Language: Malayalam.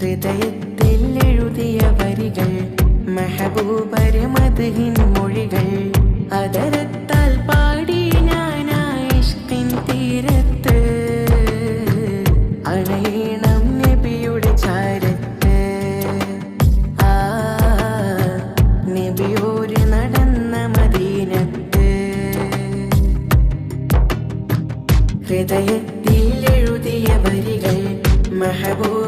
ഹൃദയത്തിൽ എഴുതിയ വരികൾ മെഹബൂബര് മധുഹിൻ മൊഴികൾ. അതരത്താൽ പാടി ഞാൻ ഇഷ്കിൻ തീരത്ത്. അണയണം നബിയുടെ ചാരത്ത്. ആ നബിയോര് നടന്ന മദീനത്ത്. ഹൃദയത്തിൽ വരികൾ മെഹബൂബര്